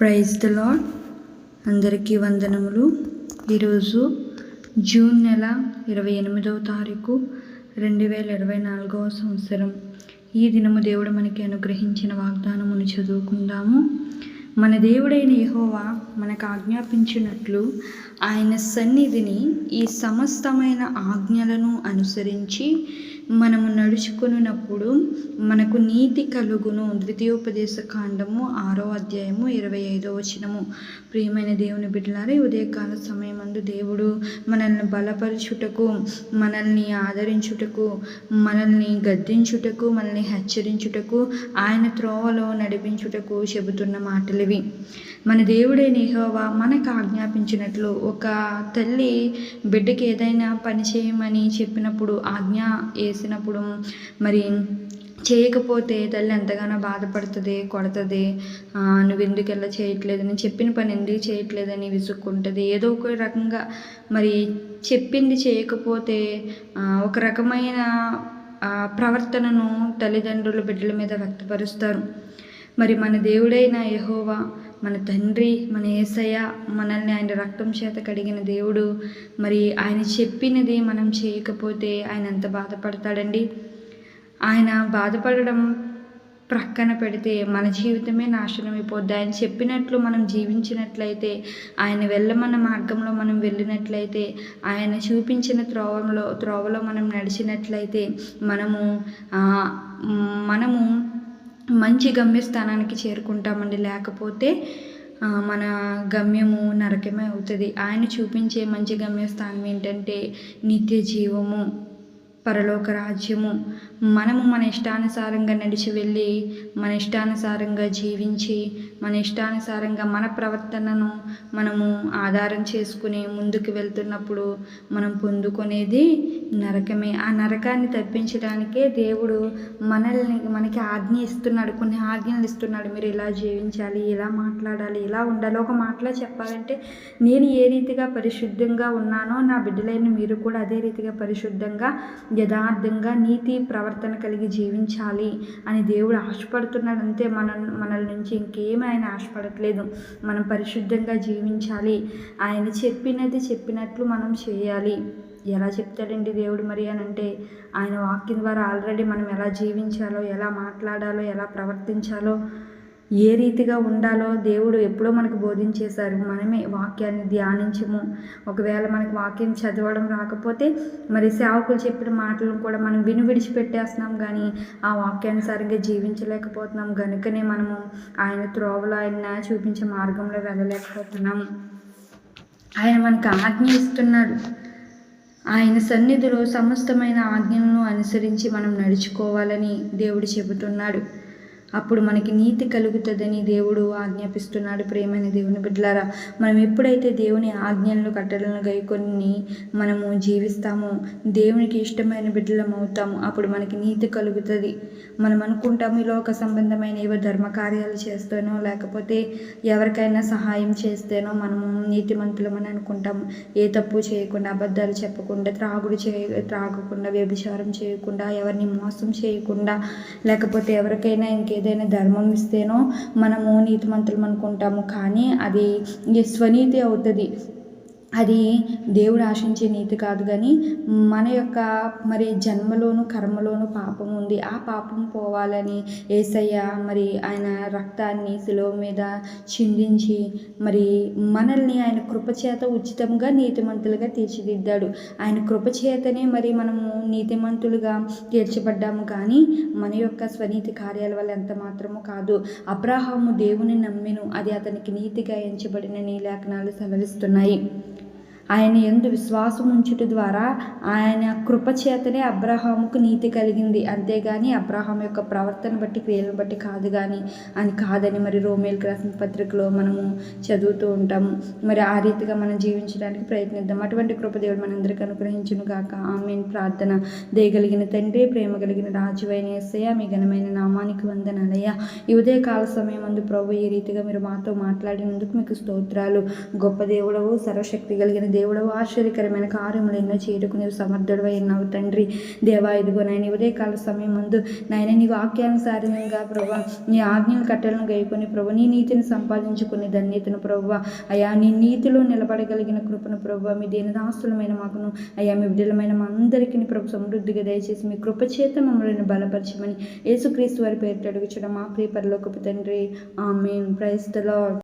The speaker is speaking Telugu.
ప్రైజ్ ద లాడ్ అందరికీ వందనములు. ఈరోజు జూన్ నెల ఇరవై ఎనిమిదవ తారీఖు రెండు వేల ఇరవై నాలుగవ సంవత్సరం. ఈ దినము దేవుడు మనకి అనుగ్రహించిన వాగ్దానమును చదువుకుందాము. మన దేవుడైన యహోవా మనకు ఆజ్ఞాపించినట్లు ఆయన సన్నిధిని ఈ సమస్తమైన ఆజ్ఞలను అనుసరించి మనము నడుచుకున్నప్పుడు మనకు నీతి కలుగును. ద్వితీయోపదేశ కాండము ఆరో అధ్యాయము ఇరవై ఐదో వచనము. ప్రియమైన దేవుని బిడ్డలారే ఉదయకాల సమయమందు దేవుడు మనల్ని బలపరచుటకు మనల్ని ఆదరించుటకు మనల్ని గద్దించుటకు మనల్ని హెచ్చరించుటకు ఆయన త్రోవలో నడిపించుటకు చెబుతున్న మాటలివి. మన దేవుడైన యహోవా మనకు ఆజ్ఞాపించినట్లు ఒక తల్లి బిడ్డకి ఏదైనా పని చేయమని చెప్పినప్పుడు ఆజ్ఞ వేసినప్పుడు మరి చేయకపోతే తల్లి ఎంతగానో బాధపడుతుంది కొడుతుంది నువ్వు ఎందుకు ఇలా చేయట్లేదు? చెప్పిన పని ఎందుకు చేయట్లేదని విసుక్కుంటుంది. ఏదో ఒక రకంగా మరి చెప్పింది చేయకపోతే ఒక రకమైన ప్రవర్తనను తల్లిదండ్రులు బిడ్డల మీద వ్యక్తపరుస్తారు. మరి మన దేవుడైన యహోవా మన తండ్రి మన ఏసయ్య మనల్ని ఆయన రక్తం చేత కడిగిన దేవుడు. మరి ఆయన చెప్పినది మనం చేయకపోతే ఆయన ఎంత బాధపడతాడండి? ఆయన బాధపడడం ప్రక్కన పెడితే మన జీవితమే నాశనం అయిపోద్ది. ఆయన చెప్పినట్లు మనం జీవించినట్లయితే ఆయన వెళ్ళమన్న మార్గంలో మనం వెళ్ళినట్లయితే ఆయన చూపించిన త్రోవంలో త్రోవలో మనం నడిచినట్లయితే మనము మనము మంచి గమ్యస్థానానికి చేరుకుంటామండి. లేకపోతే మన గమ్యము నరకమే అవుతుంది. ఆయన చూపించే మంచి గమ్యస్థానం ఏంటంటే నిత్య జీవము పరలోక రాజ్యము మనము మన ఇష్టానుసారంగా నడిచి వెళ్ళి మన ఇష్టానుసారంగా జీవించి మన ఇష్టానుసారంగా మన ప్రవర్తనను మనము ఆధారం చేసుకుని ముందుకు వెళ్తున్నప్పుడు మనం పొందుకునేది నరకమే. ఆ నరకాన్ని తప్పించడానికే దేవుడు మనల్ని మనకి ఆజ్ఞ ఇస్తున్నాడు కొన్ని ఆజ్ఞలు ఇస్తున్నాడు. మీరు ఇలా జీవించాలి ఇలా మాట్లాడాలి ఇలా ఉండాలి? ఒక మాటలో చెప్పాలంటే నేను ఏ రీతిగా పరిశుద్ధంగా ఉన్నానో నా బిడ్డలైన మీరు కూడా అదే రీతిగా పరిశుద్ధంగా యథార్థంగా నీతి ప్రవర్తన కలిగి జీవించాలి అని దేవుడు ఆశపడుతున్నాడు. అంతే మన మనల నుంచి ఇంకేమీ ఆయన ఆశపడట్లేదు. మనం పరిశుద్ధంగా జీవించాలి. ఆయన చెప్పినది చెప్పినట్లు మనం చేయాలి. ఎలా చెప్తాడండి దేవుడు మరి అని అంటే ఆయన వాక్యం ద్వారా ఆల్రెడీ మనం ఎలా జీవించాలో ఎలా మాట్లాడాలో ఎలా ప్రవర్తించాలో ఏ రీతిగా ఉండాలో దేవుడు ఎప్పుడో మనకు బోధించేశారు. మనమే వాక్యాన్ని ధ్యానించము. ఒకవేళ మనకు వాక్యం చదవడం రాకపోతే మరి సేవకులు చెప్పిన మాటలను కూడా మనం విని విడిచిపెట్టేస్తున్నాం. కానీ ఆ వాక్యానుసారంగా జీవించలేకపోతున్నాం. కనుకనే మనము ఆయన త్రోవలో ఆయన చూపించే మార్గంలో వెళ్ళలేకపోతున్నాము. ఆయన మనకు ఆజ్ఞ ఇస్తున్నాడు. ఆయన సన్నిధిలో సమస్తమైన ఆజ్ఞలను అనుసరించి మనం నడుచుకోవాలని దేవుడు చెబుతున్నాడు. అప్పుడు మనకి నీతి కలుగుతుందని దేవుడు ఆజ్ఞాపిస్తున్నాడు. ప్రేమైన దేవుని బిడ్డలారా మనం ఎప్పుడైతే దేవుని ఆజ్ఞలను కట్టడలను గైకొని మనము జీవిస్తామో దేవునికి ఇష్టమైన బిడ్డలం అవుతాము అప్పుడు మనకి నీతి కలుగుతుంది. మనం అనుకుంటాము ఈ లోక సంబంధమైన ఏవో ధర్మ కార్యాలు చేస్తేనో లేకపోతే ఎవరికైనా సహాయం చేస్తేనో మనము నీతిమంతులమని అనుకుంటాము. ఏ తప్పు చేయకుండా అబద్ధాలు చెప్పకుండా త్రాగుడు చేయ త్రాగకుండా వ్యభిచారం చేయకుండా ఎవరిని మోసం చేయకుండా లేకపోతే ఎవరికైనా ఇంకే ఏదైనా ధర్మం ఇస్తేనో మనము నీతిమంతులం అనుకుంటాము కానీ అది స్వనీతి అవుతుంది. అది దేవుడు ఆశించే నీతి కాదు కానీ మన యొక్క మరి జన్మలోను కర్మలోను పాపం ఉంది. ఆ పాపం పోవాలని ఏసయ్య మరి ఆయన రక్తాన్ని శిలువ మీద చిందించి మరి మనల్ని ఆయన కృపచేత ఉచితంగా నీతిమంతులుగా తీర్చిదిద్దాడు. ఆయన కృపచేతనే మరి మనము నీతిమంతులుగా తీర్చబడ్డాము కానీ మన యొక్క స్వనీతి కార్యాల వల్ల ఎంత మాత్రము కాదు. అబ్రాహాము దేవుని నమ్మెను. అది అతనికి నీతిగా ఎంచబడిన నీ లేఖనాలు సవరిస్తున్నాయి ఆయన ఎందు విశ్వాసం ఉంచుట ద్వారా ఆయన కృపచేతనే అబ్రహాముకు నీతి కలిగింది. అంతేగాని అబ్రహాం యొక్క ప్రవర్తన బట్టి క్రియలను బట్టి కాదు కానీ అని కాదని మరి రోమేల్కి రాసిన పత్రికలో మనము చదువుతూ ఉంటాము. మరి ఆ రీతిగా మనం జీవించడానికి ప్రయత్నిద్దాం. అటువంటి కృపదేవుడు మనందరికీ అనుగ్రహించును గాక. ఆమెన్. ప్రార్థన దేయగలిగిన తండ్రి ప్రేమ కలిగిన రాజువైన ఎస్సయ్య మీ ఘనమైన నామానికి వందనాలయ్యా. ఈ ఉదయ కాల సమయం అందు ప్రభు ఈ రీతిగా మీరు మాతో మాట్లాడినందుకు మీకు స్తోత్రాలు. గొప్ప దేవుడవు సర్వశక్తి కలిగిన దేవుడు ఆశ్చర్యకరమైన కార్యములు ఎన్నో చేయటకు నీవు సమర్థుడు ఉన్నావు తండ్రి. దేవా ఇదిగో నాయన ఉదయకాల సమయం ముందు నాయన నీ వాక్యానుసారంగా ప్రభా నీ ఆజ్ఞలు కట్టలను గైకొని ప్రభు నీ నీతిని సంపాదించుకుని ధన్యతను ప్రభు అయా నీ నీతిలో నిలబడగలిగిన కృపను ప్రభు మీ దేని దాస్తులమైన మాకును అయ్యా మీ బిడ్డలమైన మా అందరికీ ప్రభు సమృద్ధిగా దయచేసి మీ కృపచేత మమ్మల్ని బలపరచమని యేసుక్రీస్తు వారి పేరిట అడుగుచడం మా ప్రియ పరలోకపు తండ్రి. ఆమె ప్రైస్ ద